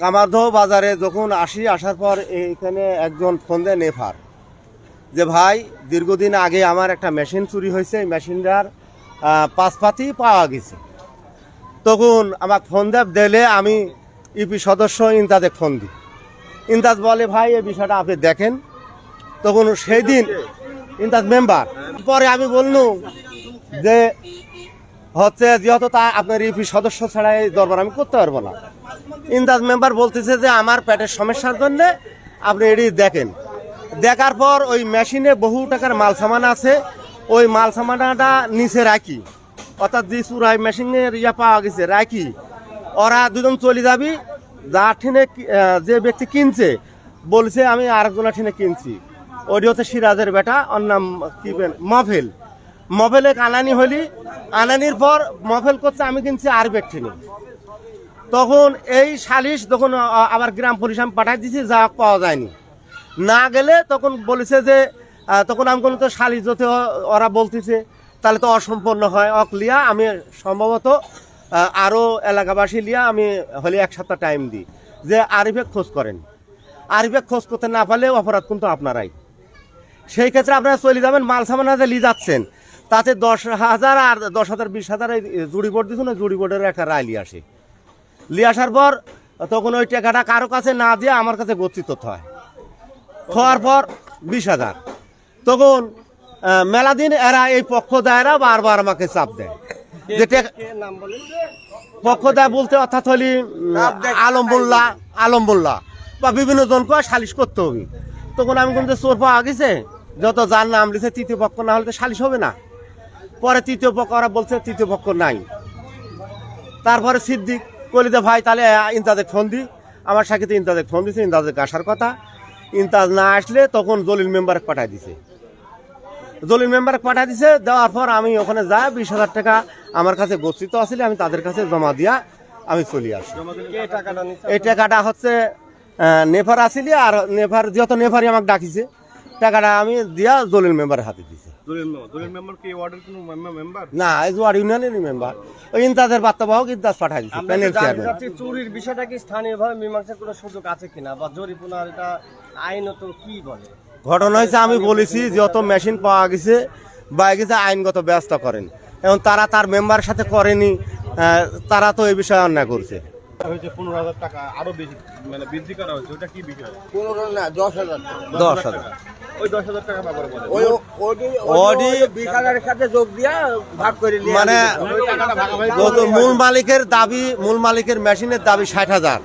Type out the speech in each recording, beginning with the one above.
কামারদহ বাজারে যখন আসি, আসার পর এখানে একজন ফোন দেয় নেফার যে, ভাই, দীর্ঘদিন আগে আমার একটা মেশিন চুরি হয়েছে, এই মেশিনটার পাঁচপাতি পাওয়া গেছে। তখন আমার ফোন দেব দিলে আমি ইপি সদস্য ইন্তাজে ফোন দিই। ইন্তাজ বলে, ভাই, এই বিষয়টা আপনি দেখেন। তখন সেই দিন ইন্তাজ মেম্বার, পরে আমি বললুম যে, হচ্ছে, যেহেতু তা আপনার ইপি সদস্য ছাড়া এই দরবার আমি করতে পারব না। ইন্দাজ মেম্বার বলতেছে যে আমার পেটের সমস্যার জন্য আপনি এটি দেখেন। দেখার পর ওই মেশিনে বহু টাকার মাল সামান আছে। ওই মাল সামানটা নিচে রাখি। অর্থাৎ যে চুরাই মেশিনের ইয়া পাওয়া গেছে, রাখি। ওরা দুজন চলে যাবি যা ঠিনে যে ব্যক্তি কিনছে, বলছে, আমি আরেকজনের ঠিনে কিনছি। ওটি হচ্ছে সিরাজের বেটা, ওর নাম কি মফেল। মফেলে আনানি হলি আনানির পর মফেল করছে, আমি কিনছি আর ব্যক্তিনে তখন এই সালিশ তখন আবার গ্রাম পুলিশ আমি পাঠাই দিছি, যা পাওয়া যায়নি। না গেলে তখন বলেছে যে তখন আমি কোনো তো সালিশ যদি ওরা বলতেছে, তাহলে তো অসম্পন্ন হয়। অক লিয়া আমি সম্ভবত আরও এলাকাবাসী লিয়া আমি হলে এক সপ্তাহ টাইম দিই, যে আরিফে খোঁজ করেন। আরিফে খোঁজ করতে না পারলে অপরাধ কিন্তু আপনারাই। সেই ক্ষেত্রে আপনারা চলে যাবেন, মাল সামান হাতে লি যাচ্ছেন। তাতে দশ হাজার আর দশ হাজার, বিশ হাজার জুড়ি বোর্ড দিচ্ছেন জুড়ি বোর্ডের একটা রায় নিয়ে আসে। নিয়ে আসার পর তখন ওই টাকাটা কারও কাছে না দিয়ে আমার কাছে গচ্ছিত হয়। হওয়ার পর বিশ হাজার। তখন মেলা দিন এরা এই পক্ষ দায়রা বারবার আমাকে চাপ দেয়। যে পক্ষ দেয় বলতে অর্থাৎ হলি আলমবুল্লাহ আলমবুল্লাহ বা বিভিন্ন জনকে সালিশ করতে হবে। তখন আমি কিন্তু চোর পাওয়া গেছে? যত যার নাম লিখে তৃতীয় পক্ষ না হলে তো সালিশ হবে না। পরে তৃতীয় পক্ষ ওরা বলছে তৃতীয় পক্ষ নাই। তারপরে সিদ্দিক কলিতে ভাই তাহলে ইন্তাজে ফোন দি। আমার সাথে ইন্তাজে ফোন দিছে ইন্তাজে আসার কথা। ইন্তাজ না আসলে তখন জলিল মেম্বার পাঠাই দিছে। জলিল মেম্বার পাঠাই দিছে দেওয়ার পর আমি ওখানে যাই বিশ হাজার টাকা আমার কাছে গচ্ছিত আসলে আমি তাদের কাছে জমা দিয়া আমি চলে আসি। এই টাকাটা হচ্ছে নেফার আসিলি আর নেফার যেহেতু নেফারই আমাকে ডাকিছে টাকাটা আমি দিয়া জলিল মেম্বারের হাতে দিছে। না ইউনিয়নের মেম্বার ওই ইন্তাজের ইন্তাজ প্যানেল চেয়ারম্যান চুরির বিষয়টা কি স্থানীয়ভাবে মীমাংসার কোনো সুযোগ আছে কিনা বা জরিপুনার এটা আইনত কি বলে? ঘটনা হয়েছে আমি বলেছি যত মেশিন পাওয়া গেছে বা গেছে আইনগত ব্যবস্থা করেন। এবং তারা তার মেম্বার সাথে করেনি তারা তো এই বিষয়ে অন্যায় করছে। পনেরো হাজার টাকা আরও বেশি মানে বৃদ্ধি করা হয়েছে ওটা কি বিষয়? পনেরো না দশ হাজার। দশ হাজার। ওই দশ হাজার টাকা ব্যাপারে বলে ওই ওডি ওডি ওডি সাথে যোগ দিয়া ভাগ করে নিয়ে মানে যত মূল মালিকের দাবি মূল মালিকের মেশিনের দাবি ষাট হাজার।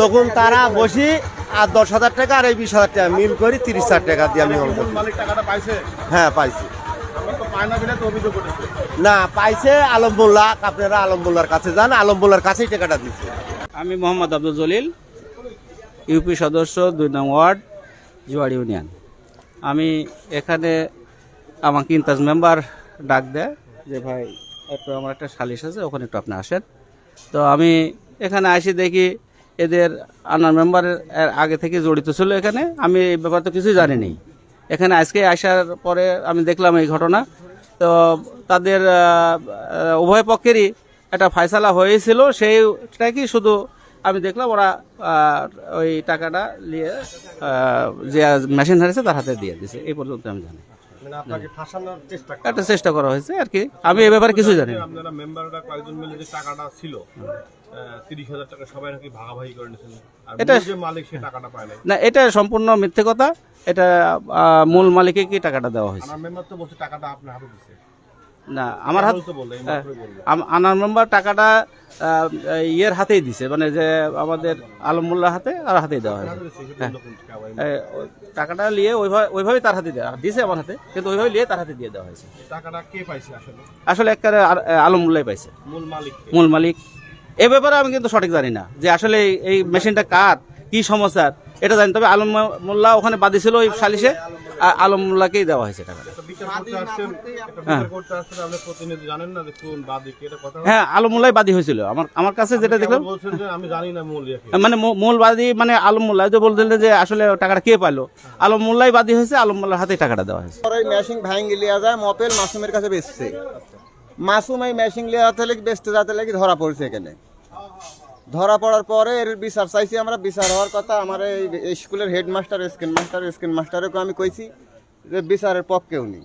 তখন তারা বসি আর দশ হাজার টাকা আর এই বিশ হাজার টাকা মিল করি তিরিশ হাজার টাকা দিয়ে আমি পাইছে? হ্যাঁ পাইছি। না পাইছে আলমবুল্লাহ। আপনারা আলমবুল্লার কাছে যান আলমবুল্লার কাছেই টাকাটা দিচ্ছে আমি মোহাম্মদ আব্দুল জলিল ইউপি সদস্য দুই নং ওয়ার্ড জুয়াড়ি ইউনিয়ন। আমি এখানে আমাকে ইন্তাজ মেম্বার ডাক দেয় যে, ভাই, একটু আমার একটা সালিশ আছে, ওখানে একটু আপনি আসেন। তো আমি এখানে আসি দেখি এদের আনার মেম্বারের এর আগে থেকে জড়িত ছিল এখানে। আমি এই ব্যাপার তো কিছুই জানি নেই এখানে আজকে আসার পরে আমি দেখলাম এই ঘটনা। তো তাদের উভয় পক্ষেরই একটা ফয়সালা হয়েছিল। সেইটা কি শুধু আমি দেখলাম ওরা ওই টাকাটা নিয়ে যে মেশিন হারিয়েছে তার হাতে দিয়ে দিছে এই পর্যন্ত আমি জানি। মানে একটা চেষ্টা করা হয়েছে আর কি। আমি এই ব্যাপারে কিছুই জানি আপনারা মেম্বাররা কয়েকজন মিলে যে টাকাটা ছিল টাকা সবাই নাকি ভাগাভাগি করে এটা- মূল যে মালিক সে টাকাটা পায় না এটা সম্পূর্ণ মিথ্যে কথা। এটা মূল মালিককে কি টাকাটা দেওয়া হয়েছে? মেম্বার তো বলছে টাকাটা আপনার হাতে দিচ্ছে না আমার হাত আম- আনার মেম্বার টাকাটা ইয়ের হাতেই দিছে মানে যে আমাদের আলমুল্লাহ হাতে আর হাতেই দেওয়া। এ, ও টাকাটা নিয়ে ওইভাবে ওইভাবেই তার হাতে দেওয়া দিছে আমার হাতে কিন্তু ওইভাবে নিয়ে তার হাতে দিয়ে দেওয়া হয়েছে। টাকাটা কে পাইছে আসলে? আসলে একবারে আলমুল্লাহ পাইছে। মূল মালিক মূল মালিক। এ ব্যাপারে আমি কিন্তু সঠিক জানি না যে আসলে এই- এই মেশিনটা কার কি সমস্যার। এটা জানি তবে আলম মোল্লা ওখানে বাদী ছিল ওই সালিশে আলম মোল্লাকেই দেওয়া হয়েছে টাকাটা। হ্যাঁ। আলম মোল্লাই বাদী হয়েছিল। আমার আমার কাছে যেটা দেখলাম। মানে মূ- মূল বাদী মানে আলম মোল্লা যে বলছিলেন যে আসলে টাকাটা কে পাইলো? আলম মোল্লাই বাদী হয়েছে আলম মোল্লার হাতে টাকাটা দেওয়া হয়েছে। মেশিন লিয়া যায় মপেল মাসুমের কাছে বেচছে। মাসুম এই মেশিন লিয়া বেচতে যাতে লাগি ধরা পড়ছে এখানে। ধরা পড়ার পরে এর বিচার চাইছি আমরা। বিচার হওয়ার কথা আমার এই স্কুলের হেডমাস্টার স্ক্রিন মাস্টার স্ক্রিন মাস্টারকে আমি কইছি যে বিচারের পক্ষেও নেই।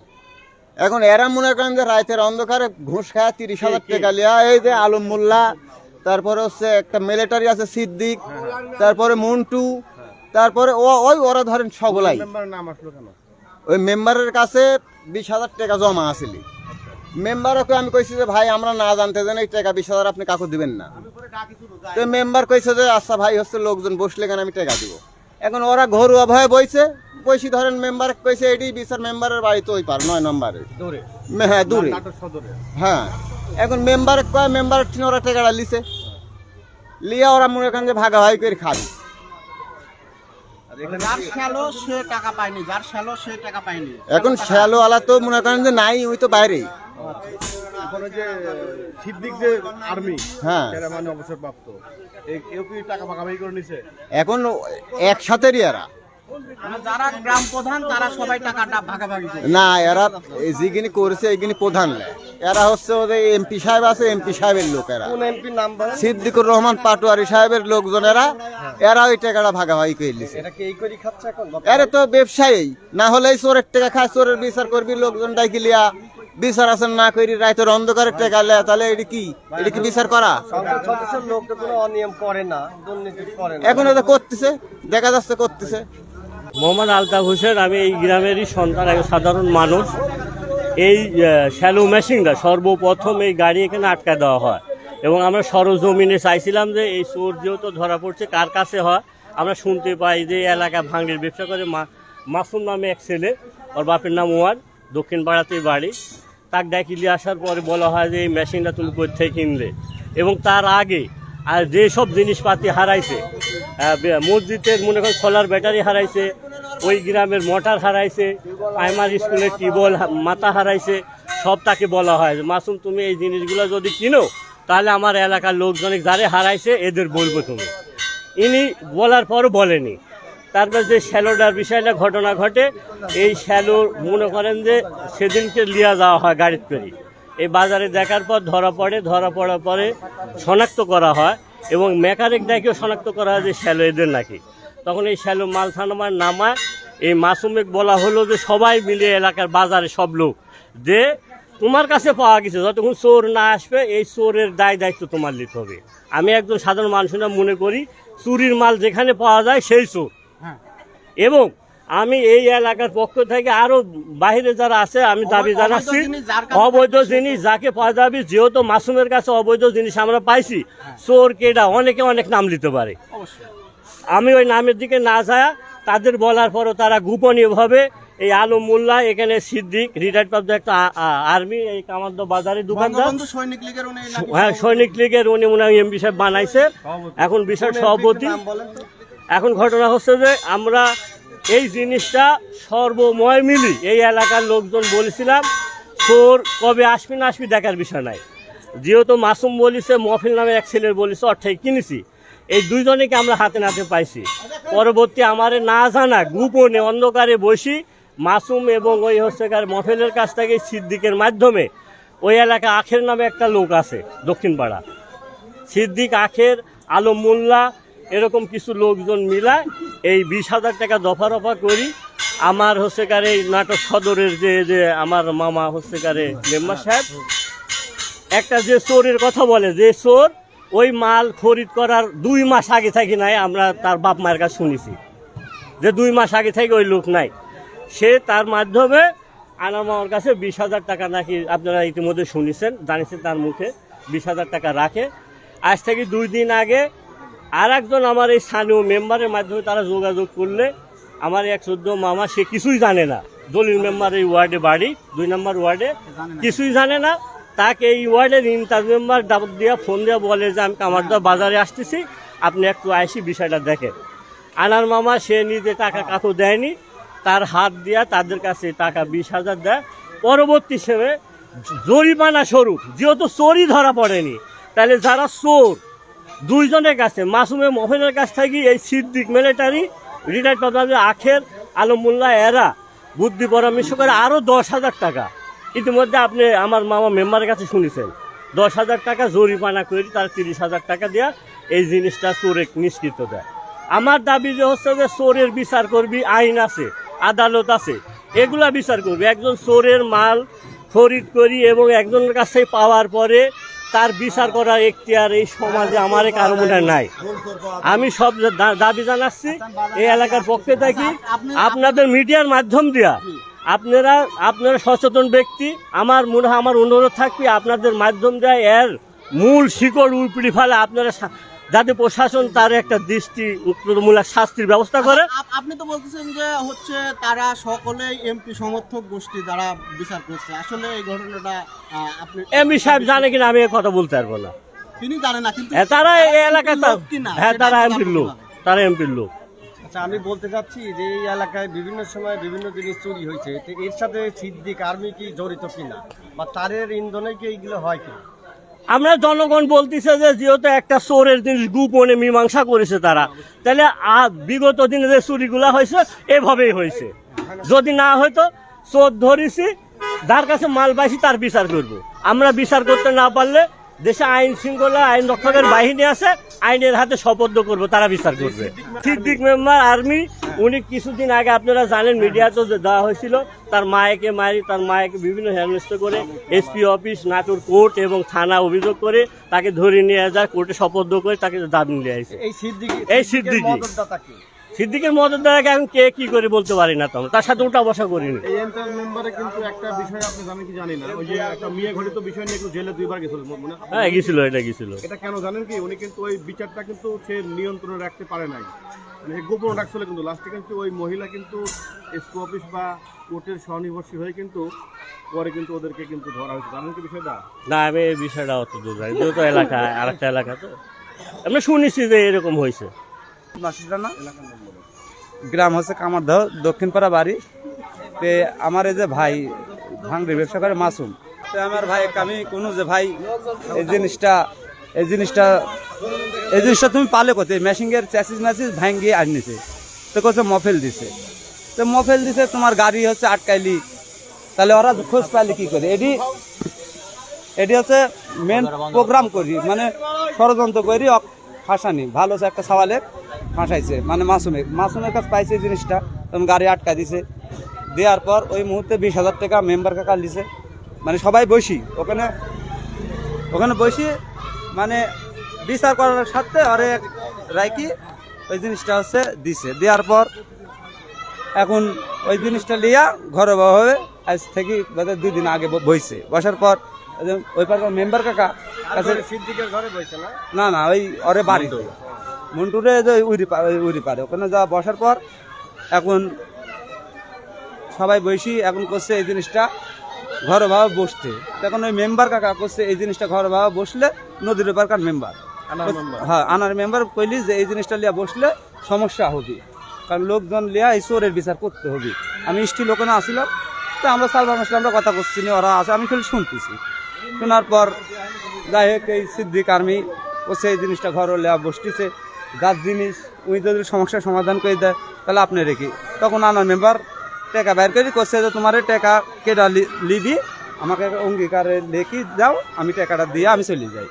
এখন এরা মনে করেন যে রাতের অন্ধকারে ঘুষ খায় তিরিশ হাজার টাকা লিয়া এই যে আলম মোল্লা তারপরে হচ্ছে একটা মিলিটারি আছে সিদ্দিক তারপরে মন্টু তারপরে ও ওই ওরা ধরেন সবলাই। ওই মেম্বারের কাছে বিশ হাজার টাকা জমা আসিলি মেম্বারকে আমি কইছি যে ভাই আমরা না জানতে জানি এই টাকা বিশ হাজার আপনি কাকু দিবেন না। তো মেম্বার কইছে যে আচ্ছা ভাই হচ্ছে লোকজন বসলে কেন আমি টাকা দিব? এখন ওরা ঘরুয়া ভয়ে বইছে। বইসি ধরেন মেম্বার কইছে এটি বিচার মেম্বারের বাড়ি তো ওই পার নয় নম্বরে। দূরে। হ্যাঁ দূরে। হ্যাঁ। এখন মেম্বার কয় মেম্বার ঠিক ওরা টাকাটা লিছে। লিয়া ওরা মনে করেন যে ভাগা ভাগাভাগি করে খাবে। যার শ্যালো সে টাকা পায়নি যার শ্যালো সে টাকা পায়নি। এখন শ্যালো আলা তো মনে করেন যে নাই ওই তো বাইরেই। এখন ওই যে সিদ্দিক যে আর্মি হ্যাঁ। এরা মানে অবসরপ্রাপ্ত কেউ কি টাকা ভাগাভাগি করে নিছে? এখন একসাথেরই এরা। মানে যারা গ্রাম প্রধান তারা সবাই টাকাটা ভাগাভাগি করে। না এরা যেগুলি করেছে এইগুলি প্রধান এরা হচ্ছে ওদের এমপি সাহেব আছে এমপি সাহেবের লোক এরা। এমপি নাম সিদ্দিকুর রহমান পাটোয়ারি সাহেবের লোকজন এরা। এরা ওই টাকাটা ভাগাভাগি করে এরা তো ব্যবসায়ী। না হলেই চোরের টাকা খায় চোরের বিচার করবি লোকজন ডাইকিলিয়া বিচার আছেন না করি রাইতের অন্ধকারের টাকা লেয়া তাহলে এটি কি? এটি কি বিচার করা? লোক তো কোনো অনিয়ম করে না দুর্নীতি করে না। এখন এটা করতেছে দেখা যাচ্ছে করতেছে। মোহাম্মদ আলতাফ হোসেন আমি এই গ্রামেরই সন্তান এক সাধারণ মানুষ। এই শ্যালো মেশিনটা সর্বপ্রথম এই গাড়ি এখানে আটকা দেওয়া হয়। এবং আমরা সরজমিনে চাইছিলাম যে এই চোর যেহেতু ধরা পড়ছে কার কাছে হয়? আমরা শুনতে পাই যে এই এলাকা ভাঙড়ির ব্যবসা করে মা- মাসুম নামে এক ছেলে ওর বাপের নাম ওয়ার দক্ষিণ পাড়াতেই বাড়ি। তাক ডাকিলি আসার পরে বলা হয় যে এই মেশিনটা তুমি কোথায় কিনলে? এবং তার আগে, আর যেসব জিনিসপাতি হারাইছে মসজিদের মনে করেন সোলার ব্যাটারি হারাইছে, ওই গ্রামের মোটর হারাইছে, প্রাইমারি স্কুলের টিউবওয়েল মাথা হারাইছে, সব তাকে বলা হয় যে, মাসুম, তুমি এই জিনিসগুলো যদি কিনো, তাহলে আমার এলাকার লোকজন যারে হারাইছে, এদের বলব তুমি। ইনি বলার পরও বলেনি। তারপর যে শ্যালোটার বিষয়টা ঘটনা ঘটে, এই শ্যালো মনে করেন যে সেদিনকে লিয়া যাওয়া হয় গাড়ির করে এই বাজারে দেখার পর ধরা পড়ে, ধরা পড়ার পরে শনাক্ত করা হয় এবং মেকানিক ডাকেও শনাক্ত করা হয় যে শ্যালো এদের নাকি। তখন এই শ্যালো মাল থানামার নামায়, এই মাসুমেক বলা হলো যে সবাই মিলে এলাকার বাজারে সব লোক যে তোমার কাছে পাওয়া গেছে, যতক্ষণ চোর না আসবে, এই চোরের দায় দায়িত্ব তোমার নিতে হবে। আমি একজন সাধারণ মানুষেরা মনে করি চুরির মাল যেখানে পাওয়া যায় সেই চোর। এবং আমি এই এলাকার পক্ষ থেকে আরও বাইরে যারা আছে আমি দাবি জানাচ্ছি অবৈধ জিনিস যাকে পাওয়া যাবে যেহেতু মাসুমের কাছে অবৈধ জিনিস আমরা পাইছি চোর কেডা অনেকে অনেক নাম নিতে পারে। আমি ওই নামের দিকে না যায় তাদের বলার পরও তারা গোপনীয়ভাবে এই আলম মোল্লা এখানে সিদ্দিক রিটায়ার্ড প্রাপ্ত একটা আর্মি এই কামাদ্দ বাজারে দোকানদার। বঙ্গবন্ধু সৈনিক লীগের উনি হ্যাঁ সৈনিক লীগের উনি হয় এমপি সাহেব বানাইছে। এখন বিশাল সভাপতি। এখন ঘটনা হচ্ছে যে আমরা এই জিনিসটা সর্বময় মিলি এই এলাকার লোকজন বলেছিলাম, তোর কবে আসবি না আসবি দেখার বিষয় নাই। যেহেতু মাসুম বলিছে, মফিল নামে এক ছেলের বলিছে, অর্থাৎ কিনেছি। এই দুইজনেকে আমরা হাতে নাতে পাইছি। পরবর্তী আমারে না জানা, গোপনে অন্ধকারে বসি মাসুম এবং ওই হচ্ছে মফেলের কাছ থেকে সিদ্দিকের মাধ্যমে ওই এলাকা আখের নামে একটা লোক আছে দক্ষিণ পাড়া সিদ্দিক আখের, আলম মোল্লা এরকম কিছু লোকজন মিলায় এই বিশ হাজার টাকা দফা রফা করি। আমার হচ্ছে কারে নাটক সদরের যে যে আমার মামা হচ্ছে কারে মেম্বার সাহেব, একটা যে চোরের কথা বলে, যে চোর ওই মাল খরিদ করার দুই মাস আগে থাকি নাই, আমরা তার বাপ মায়ের কাছে শুনেছি। যে দুই মাস আগে থেকে ওই লোক নাই। সে তার মাধ্যমে আনার মামার কাছে বিশ হাজার টাকা নাকি আপনারা ইতিমধ্যে শুনেছেন জানিয়েছেন তার মুখে, বিশ হাজার টাকা রাখে। আজ থেকে দুই দিন আগে আর একজন আমার এই স্থানীয় মেম্বারের মাধ্যমে তারা যোগাযোগ করলে আমার এক চোদ্দ মামা, সে কিছুই জানে না। দলিল মেম্বার এই ওয়ার্ডে বাড়ি, দুই নম্বর ওয়ার্ডে, কিছুই জানে না। তাকে এই ওয়ার্ডের ইনচার্জ মেম্বার ডাবত দিয়া ফোন দিয়া বলে যে, আমি কামারদা বাজারে আসতেছি, আপনি একটু আইসি, বিষয়টা দেখেন। আনার মামা, সে নিজে টাকা কাকু দেয়নি। তার হাত দিয়া তাদের কাছে টাকা বিশ হাজার দেয়। পরবর্তী হিসেবে জরিমানা স্বরূপ, যেহেতু চোরই ধরা পড়েনি, তাহলে যারা চোর দুইজনের কাছে, মাসুমে মহিলার কাছ থেকে এই সিদ্দিক মিলিটারি রিটায়ার্ড পাবে আখের আলমুল্লাহ এরা। বুদ্ধি পরামর্শ করে আরও দশ হাজার টাকা। ইতিমধ্যে আপনি আমার মামা মেম্বারের কাছে শুনেছেন। দশ হাজার টাকা জরিমানা করে তার তিরিশ হাজার টাকা দেওয়া এই জিনিসটা চোরে নিষ্কৃত দেয়। আমার দাবি যে হচ্ছে যে চোরের বিচার করবি, আইন আছে, আদালত আছে, এগুলা বিচার করবি। একজন চোরের মাল খরিদ করি এবং একজনের কাছে পাওয়ার পরে তার বিচার করার এখতিয়ার এই সমাজে আমার কারও মনে নাই। আমি সব দাবি জানাচ্ছি, এই এলাকার পক্ষে থাকি। আপনাদের মিডিয়ার মাধ্যম দিয়া আপনারা আপনারা সচেতন ব্যক্তি, আমার মনে হয় আমার অনুরোধ থাকবে আপনাদের মাধ্যম দেয় এর মূল শিকড় উপড়ি ফেলে আপনারা যাতে প্রশাসন তার একটা দৃষ্টিমূলক শাস্তির ব্যবস্থা করে। আপনি তো বলতেছেন যে হচ্ছে তারা সকলেই এমপি সমর্থক গোষ্ঠী যারা বিচার করছে। আসলে এই ঘটনাটা আপনি এমপি সাহেব জানে কিনা আমি এ কথা বলতে পারব না। তিনি জানেন না কিন্তু হ্যাঁ, তারা এই এলাকায় হ্যাঁ তারা এমপির লোক তারা এমপির লোক। আচ্ছা আমি বলতে চাচ্ছি যে এই এলাকায় বিভিন্ন সময় বিভিন্ন জিনিস চুরি হয়েছে। এর সাথে সিদ্দিক আর্মি কি জড়িত কিনা? বা তারের ইন্ধনে কি এইগুলো হয় কিনা? আমরা জনগণ বলতেছে যে যেহেতু একটা চোরের জিনিস গোপনে মীমাংসা করেছে তারা, তাহলে বিগত দিনে যে চুরিগুলা হয়েছে, এভাবেই হয়েছে। যদি না হয়তো, চোর ধরেছি, যার কাছে মাল পাইছি তার বিচার করব। আমরা বিচার করতে না পারলে দেশে আইন শৃঙ্খলা, আইন রক্ষকের বাহিনী আছে, আইনের হাতে শপথ করব, তারা বিচার করবে। সিদ্দিক মেম্বার, আর্মি উনি কিছুদিন আগে আপনারা জানেন মিডিয়াতে যে দেওয়া হয়েছিল তার মায়েকে মারি তার মায়েকে বিভিন্ন হেনস্থ করে এসপি অফিস নাটোর কোর্ট এবং থানা অভিযোগ করে তাকে ধরে নিয়ে যায় কোর্টে শপথ করে তাকে দাবি নিয়ে আসে। এই সিদ্দিক এই সিদ্দিকী। সিদ্দিকের মদত দ্বারা এখন কে কি করে বলতে পারি না তো তার সাথে উঠা বসা করিনি? হ্যাঁ গেছিল এটা গেছিল। এটা কেন জানেন কি? উনি কিন্তু ওই বিচারটা কিন্তু সে নিয়ন্ত্রণে রাখতে পারে নাই। গোপন রাখছিল কিন্তু। লাস্টে কিন্তু ওই মহিলা কিন্তু এসপি অফিস বা কোর্টের স্বনির্ভরশীল হয়ে কিন্তু পরে কিন্তু ওদেরকে কিন্তু ধরা হয়েছে। জানেন কি বিষয়টা? না আমি এই বিষয়টা অত দূর জানি যেহেতু এলাকা আর একটা এলাকা তো। আমরা শুনেছি যে এরকম হয়েছে। মাসিরানা গ্রাম হচ্ছে কামারদহ দক্ষিণ পাড়া বাড়ি। তে আমার এই যে ভাই ভাঙড়ি ব্যবসা করে মাসুম। তো আমার ভাই আমি কোনো যে ভাই এই জিনিসটা এই জিনিসটা এই জিনিসটা তুমি পালে কোথায়? মেশিংয়ের চ্যাসিস ম্যাসিস ভাঙ্গিয়ে আনিছে। তো কোথায় মফেল দিছে। তো মফেল দিছে, তোমার গাড়ি হচ্ছে আটকাইলি। তাহলে ওরা খোঁজ পাইলে কি করে? এটি এটি হচ্ছে মেন প্রোগ্রাম করি মানে ষড়যন্ত্র করি ফাঁসানি। ভালো একটা সওয়ালে ফাঁসাইছে মানে মাসুমে মাসুমের কাছে পাইছে জিনিসটা। তখন গাড়ি আটকা দিছে। দেওয়ার পর ওই মুহূর্তে বিশ হাজার টাকা মেম্বার কাকা দিছে মানে সবাই বসি। ওখানে ওখানে বসি মানে বিচার করার সাথে আরে রাইকি ওই জিনিসটা হচ্ছে দিছে। দেওয়ার পর এখন ওই জিনিসটা লিয়া ঘরে ভাবে আজ থেকে দুই দিন আগে বইছে। বসার পর ওই পার মেম্বার কাকা কাছে ঘরে না? না ওই ওরে বাড়ি। মন্টুরে। যে উড়ি উড়ি পারে ওখানে যা বসার পর এখন সবাই বসি এখন করছে এই জিনিসটা ঘরে ভাবে বসতে। তখন ওই মেম্বার কাকা করছে এই জিনিসটা ঘরে ভাবে বসলে নদীর এপারকার মেম্বার। হ্যাঁ আনার মেম্বার কইলি যে এই জিনিসটা লিয়া বসলে সমস্যা হবে। কারণ লোকজন লিয়া এই চোরের বিচার করতে হবে। আমি স্টিল ওখানে আসছিলাম তো আমরা সালমান আসলে আমরা কথা করছি না ওরা আছে আমি খালি শুনতেছি। শোনার পর যাই হোক এই সিদ্দিক আর্মি ও সেই জিনিসটা ঘর লেয়া বসতেছে। যার জিনিস উনি যদি সমস্যার সমাধান করে দেয় তাহলে আপনি রেখে। তখন আনার মেম্বার টাকা বাইর করে করছে যে তোমার টাকা কেটা লিবি? আমাকে অঙ্গীকারে লেখি যাও আমি টাকাটা দিয়ে আমি চলে যাই।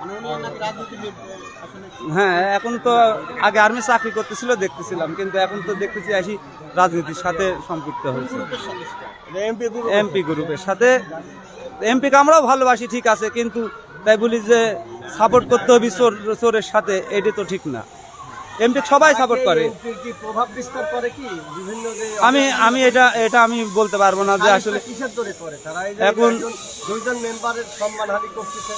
মানে? হ্যাঁ এখন তো আগে আর্মি চাকরি করতেছিল দেখতেছিলাম কিন্তু এখন তো দেখতেছি আসি রাজনীতির সাথে সম্পৃক্ত হয়েছে। এমপি এমপি গ্রুপের সাথে। এমপিকে আমরাও ভালোবাসি ঠিক আছে কিন্তু তাই বলি যে সাপোর্ট করতে হবে চোর চোরের সাথে। এটা তো ঠিক না। এমপি সবাই সাপোর্ট করে। প্রভাব বিস্তার করে কি? বিভিন্ন আমি আমি এটা এটা আমি বলতে পারব না যে আসলে কিসের দরে করে তারা এখন- দুইজন মেম্বারের সম্মানহানি করতেছে।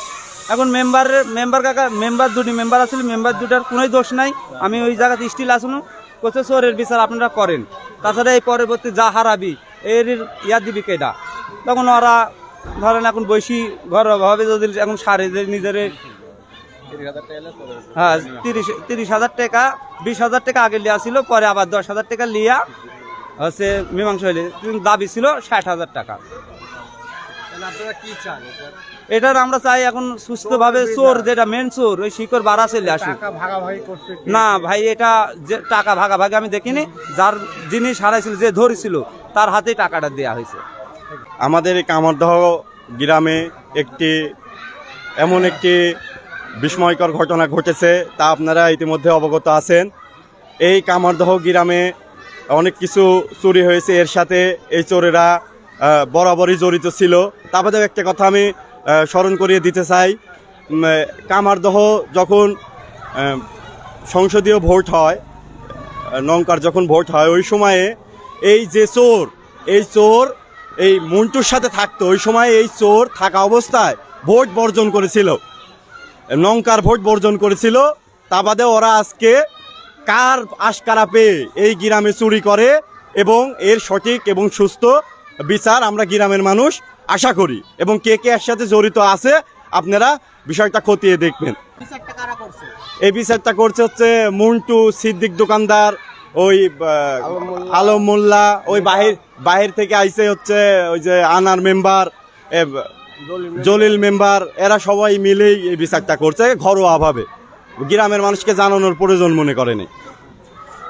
এখন মেম্বারের মেম্বার কাকা মেম্বার দুটি মেম্বার আছিল মেম্বার দুটার কোনোই দোষ নাই। আমি ওই জায়গাতে স্টিল আসুন কোচে চোরের বিচার আপনারা করেন। তাছাড়া এই পরবর্তী যা হারাবি এর ইয়া দিবি কেটা তখন ওরা ধরেন এখন বৈশি ঘর ভাবে যদি এখন সারে যে নিজের হ্যাঁ তিরিশ তিরিশ হাজার টাকা বিশ হাজার টাকা আগে লিয়া ছিল পরে আবার দশ হাজার টাকা লিয়া হচ্ছে মীমাংসা হইলে। দাবি ছিল ষাট হাজার টাকা। তাহলে আপনারা কি চান? এটা? এটার আমরা চাই এখন সুস্থভাবে চোর যেটা মেন চোর ওই শিকড় বাড়া চলে আসুক। কে? না ভাই এটা যে টাকা ভাগাভাগি আমি দেখিনি। যার জিনিস হারাইছিল যে ধরেছিল তার হাতে টাকাটা দেওয়া হয়েছে। আমাদের এই কামারদহ গ্রামে একটি এমন একটি বিস্ময়কর ঘটনা ঘটেছে তা আপনারা ইতিমধ্যে অবগত আছেন। এই কামারদহ গ্রামে অনেক কিছু চুরি হয়েছে। এর সাথে এই চোরেরা বরাবরই জড়িত ছিল। তারপরে একটা কথা আমি স্মরণ করিয়ে দিতে চাই। কামারদহ যখন সংসদীয় ভোট হয় নঙ্কার যখন ভোট হয়, ওই সময়ে এই যে চোর, এই চোর এই মন্টুর সাথে থাকতো। ওই সময় এই চোর থাকা অবস্থায় ভোট বর্জন করেছিল। নঙ্কার ভোট বর্জন করেছিল। তা বাদে ওরা আজকে কার আশকারা পেয়ে এই গ্রামে চুরি করে এবং এর সঠিক এবং সুস্থ বিচার আমরা গ্রামের মানুষ আশা করি এবং কে কে এর সাথে জড়িত আছে আপনারা বিষয়টা খতিয়ে দেখবেন। এই বিচারটা করছে হচ্ছে মন্টু সিদ্দিক দোকানদার, ওই আলম মোল্লা, ওই বাহির বাহির থেকে আইসে হচ্ছে ওই যে আনার মেম্বার জলিল মেম্বার, এরা সবাই মিলেই এই বিচারটা করছে, ঘরোয়াভাবে। গ্রামের মানুষকে জানানোর প্রয়োজন মনে করেনি।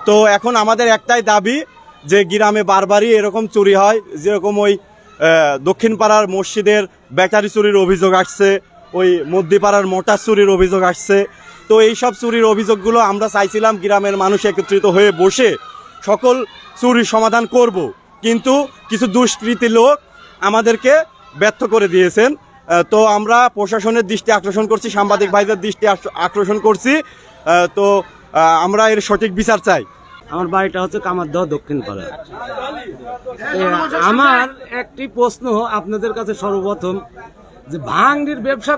তো এখন আমাদের একটাই দাবি যে গ্রামে বারবারই এরকম চুরি হয়, যেরকম ওই দক্ষিণ পাড়ার মসজিদের ব্যাটারি চুরির অভিযোগ আসছে, ওই মধ্যপাড়ার মোটর চুরির অভিযোগ আসছে। তো এই সব চুরির অভিযোগগুলো আমরা চাইছিলাম গ্রামের মানুষ একত্রিত হয়ে বসে সকল চুরির সমাধান করব। কিন্তু কিছু দুষ্কৃতী লোক আমাদেরকে ব্যর্থ করে দিয়েছেন। তো আমরা প্রশাসনের দৃষ্টি আকর্ষণ করছি, সাংবাদিক ভাইদের দৃষ্টি আকর্ষণ করছি। তো আমরা এর সঠিক বিচার চাই। আমার বাড়িটা হচ্ছে কামারদহ দক্ষিণ পাড়া। আমার একটি প্রশ্ন আপনাদের কাছে সর্বপ্রথম, যে ভাঙড়ির ব্যবসা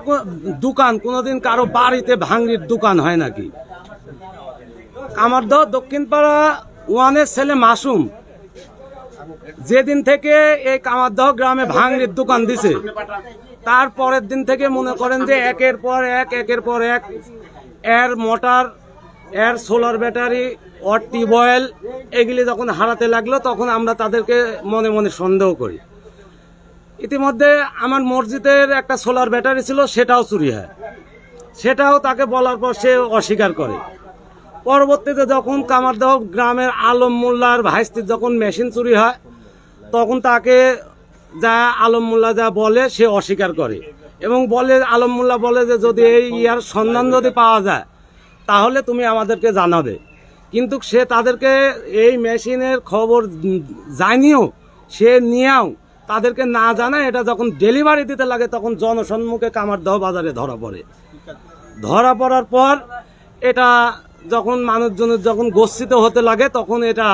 দোকান, কোনোদিন কারও বাড়িতে ভাঙ্গির দোকান হয় নাকি? কামারদহ দক্ষিণ পাড়া ওয়ানের ছেলে মাসুম যেদিন থেকে এই কামারদহ গ্রামে ভাঙ্গির দোকান দিছে, তার পরের দিন থেকে মনে করেন যে একের পর এক, একের পর এক এর মোটর, এর সোলার ব্যাটারি, ওর টিউবওয়েল এগুলি যখন হারাতে লাগল, তখন আমরা তাদেরকে মনে মনে সন্দেহ করি। ইতিমধ্যে আমার মসজিদের একটা সোলার ব্যাটারি ছিল, সেটাও চুরি হয়। সেটাও তাকে বলার পর সে অস্বীকার করে। পরবর্তীতে যখন কামারদহ গ্রামের আলম মোল্লার ভাইস্তির যখন মেশিন চুরি হয় তখন তাকে যা আলম মোল্লা যা বলে সে অস্বীকার করে। এবং বলে, আলম মোল্লা বলে যে যদি এই ইয়ার সন্ধান যদি পাওয়া যায়, তাহলে তুমি আমাদেরকে জানাবে। কিন্তু সে তাদেরকে এই মেশিনের খবর উম জানিয়েও, সে নিয়েও তাদেরকে না জানায়, এটা যখন ডেলিভারি দিতে লাগে, তখন জনসম্মুখে কামারদহ বাজারে ধরা পড়ে। ধরা পড়ার পর এটা যখন মানুষজনের যখন গচ্ছিত হতে লাগে, তখন এটা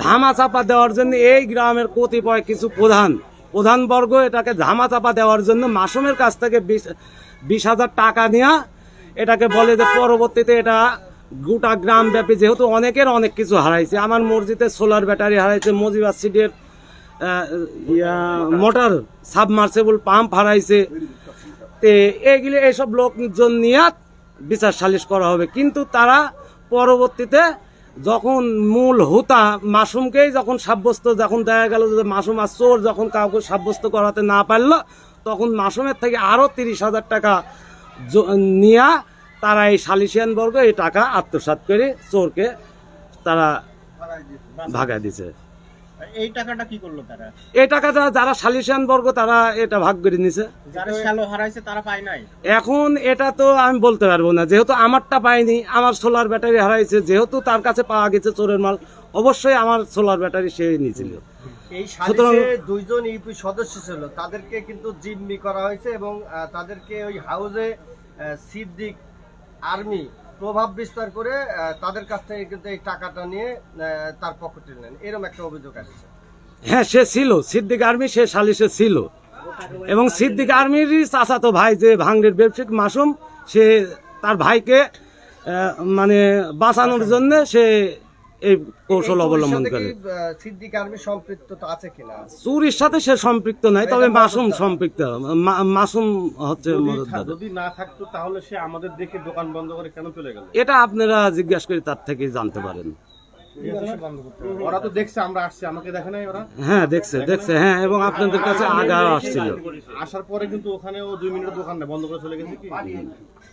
ধামা চাপা দেওয়ার জন্য এই গ্রামের কতিপয় কিছু প্রধান প্রধান বর্গ এটাকে ধামা চাপা দেওয়ার জন্য মাসুমের কাছ থেকে বিশ বিশ হাজার টাকা নেওয়া এটাকে বলে যে পরবর্তীতে এটা গোটা গ্রাম ব্যাপী যেহেতু অনেকের অনেক কিছু হারাইছে। আমার মসজিদে সোলার ব্যাটারি হারাইছে মজিবার সিটের মোটর সাবমার্সেবল পাম্প হারাইছে। তে এইগুলি এইসব লোকজন নিয়ে বিচার সালিশ করা হবে। কিন্তু তারা পরবর্তীতে যখন মূল হোতা মাসুমকেই যখন সাব্যস্ত, যখন দেখা গেল যে মাসুম আর চোর যখন কাউকে সাব্যস্ত করাতে না পারল, তখন মাসুমের থেকে আরও তিরিশ হাজার টাকা নিয়ে তারা এই সালিশিয়ান বর্গ এই টাকা আত্মসাত করে চোরকে তারা ভাগায় দিছে এই টাকাটা কি করল তারা? এই টাকাটা যারা সালিশিয়ান বর্গ তারা এটা ভাগ করে নিছে। যারা শ্যালো হারাইছে তারা পায় নাই? এখন এটা তো আমি বলতে পারব না। যেহেতু আমারটা পাইনি আমার সোলার ব্যাটারি হারাইছে যেহেতু তার কাছে পাওয়া গেছে চোরের মাল অবশ্যই আমার সোলার ব্যাটারি সে নিয়েছিল। এই সালিশে দুইজন ইউপি সদস্য ছিল তাদেরকে কিন্তু জিম্মি করা হয়েছে এবং তাদেরকে ওই হাউসে সিদ্দিক আর্মি প্রভাব বিস্তার করে তাদের কাছ থেকে কিন্তু এই টাকাটা নিয়ে তার পকেটে নেন। এরকম একটা অভিযোগ আসছে। হ্যাঁ সে ছিল। সিদ্দিক আর্মি, সে সালিশে ছিল। এবং সিদ্দিক আর্মিরই চাচাতো ভাই যে ভাঙ্গের ব্যবসায়িক মাসুম, সে তার ভাইকে মানে বাঁচানোর জন্য সে এই কৌশল অবলম্বন করে। সিদ্দিক আর্মি সম্পৃক্ততা আছে কিনা? চুরির সাথে সে সম্পৃক্ত নাই তবে মাসুম সম্পৃক্ত। মাসুম হচ্ছে যদি না থাকতো তাহলে সে আমাদের দেখে দোকান বন্ধ করে কেন চলে গেল? এটা আপনারা জিজ্ঞাসা করে তার থেকে জানতে পারেন। ওরা তো দেখছে আমরা আসছি আমাকে দেখে নাই ওরা? হ্যাঁ দেখছে দেখছে হ্যাঁ এবং আপনাদের কাছে আগা আসছিল। আসার পরে কিন্তু ওখানে ও দুই মিনিট দোকান বন্ধ করে চলে গেছে কি?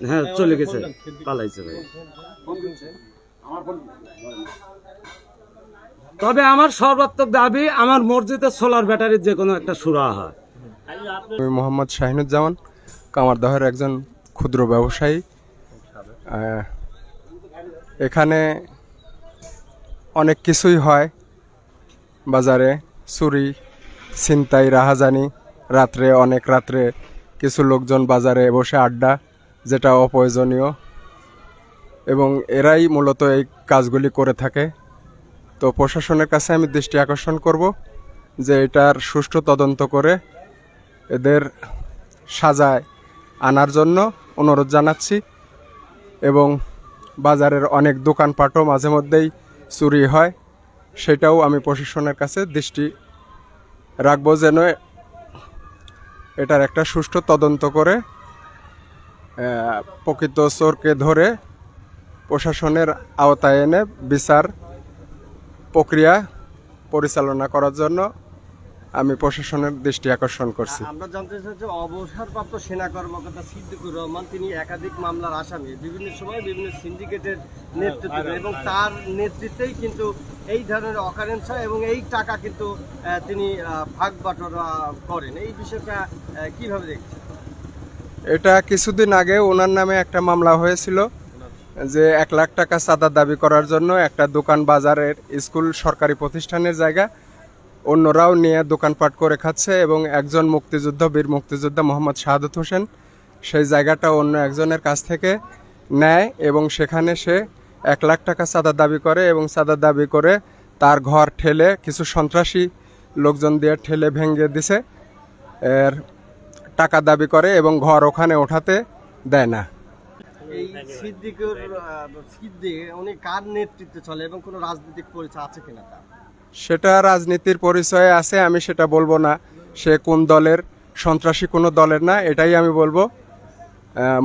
হ্যাঁ চলে গেছে পালাইছে ভাই। তবে আমার সর্বাত্মক দাবি আমার মসজিদে সোলার ব্যাটারির যে কোনো একটা সুরা হয়। আমি মোহাম্মদ শাহিনুজ্জামান কামারদহের একজন ক্ষুদ্র ব্যবসায়ী। এখানে অনেক কিছুই হয়। বাজারে চুরি ছিনতাই রাহাজানি রাত্রে অনেক রাত্রে কিছু লোকজন বাজারে বসে আড্ডা যেটা অপ্রয়োজনীয়। এবং এরাই মূলত এই কাজগুলি করে থাকে। তো প্রশাসনের কাছে আমি দৃষ্টি আকর্ষণ করব যে এটার সুষ্ঠু তদন্ত করে এদের সাজায় আনার জন্য অনুরোধ জানাচ্ছি এবং বাজারের অনেক দোকানপাটও মাঝে মধ্যেই চুরি হয়, সেটাও আমি প্রশাসনের কাছে দৃষ্টি রাখব যেন এটার একটা সুষ্ঠু তদন্ত করে প্রকৃত চোরকে ধরে প্রশাসনের আওতায় এনে বিচার প্রক্রিয়া পরিচালনা করার জন্য আমি প্রশাসনের দৃষ্টি আকর্ষণ করছি। আমরা জানতে চাই যে অবসরপ্রাপ্ত সেনা কর্মকর্তা সিদ্দিকুর রহমান তিনি একাধিক মামলার আসামি। বিভিন্ন সময় বিভিন্ন সিন্ডিকেটের নেতৃত্ব এবং তার নেতৃত্বেই কিন্তু এই ধরনের অকারেন্স হয় এবং এই টাকা কিন্তু তিনি ভাগ বাটোয়ারা করেন। এই বিষয়টা কীভাবে দেখছেন? এটা কিছুদিন আগে ওনার নামে একটা মামলা হয়েছিল। যে এক লাখ টাকা চাঁদা দাবি করার জন্য একটা দোকান বাজারের স্কুল সরকারি প্রতিষ্ঠানের জায়গা অন্যরাও নিয়ে দোকানপাট করে খাচ্ছে এবং একজন মুক্তিযুদ্ধ, বীর মুক্তিযোদ্ধা মোহাম্মদ শাহাদত হোসেন সেই জায়গাটা অন্য একজনের কাছ থেকে নেয় এবং সেখানে সে এক লাখ টাকা চাঁদা দাবি করে এবং চাঁদা দাবি করে তার ঘর ঠেলে কিছু সন্ত্রাসী লোকজন দিয়ে ঠেলে ভেঙে দিছে। এর টাকা দাবি করে এবং ঘর ওখানে ওঠাতে দেয় না। এই সিদ্দিকুর সিদ্দিক উনি কার নেতৃত্বে চলে এবং কোনো রাজনৈতিক পরিচয় আছে কিনা তার? সেটা রাজনীতির পরিচয় আছে আমি সেটা বলব না। সে কোন দলের সন্ত্রাসী কোনো দলের না এটাই আমি বলব।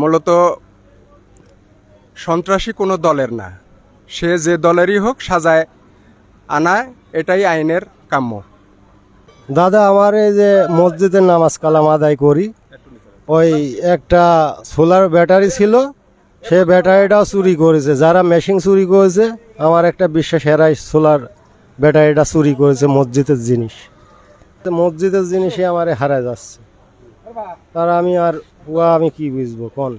মূলত সন্ত্রাসী কোনো দলের না। সে যে দলেরই হোক সাজায় আনা এটাই আইনের কাম্য। দাদা আমার এই যে মসজিদের নামাজ কালাম আদায় করি ওই একটা সোলার ব্যাটারি ছিল সে ব্যাটারিটাও চুরি করেছে। যারা মেশিন চুরি করেছে, আমার একটা বিশ্বাস হেরাই সোলার ব্যাটারিটা চুরি করেছে মসজিদের জিনিস। মসজিদের জিনিসই আমার হারা যাচ্ছে। আর আমি আর ও আমি কি বুঝব, কোন?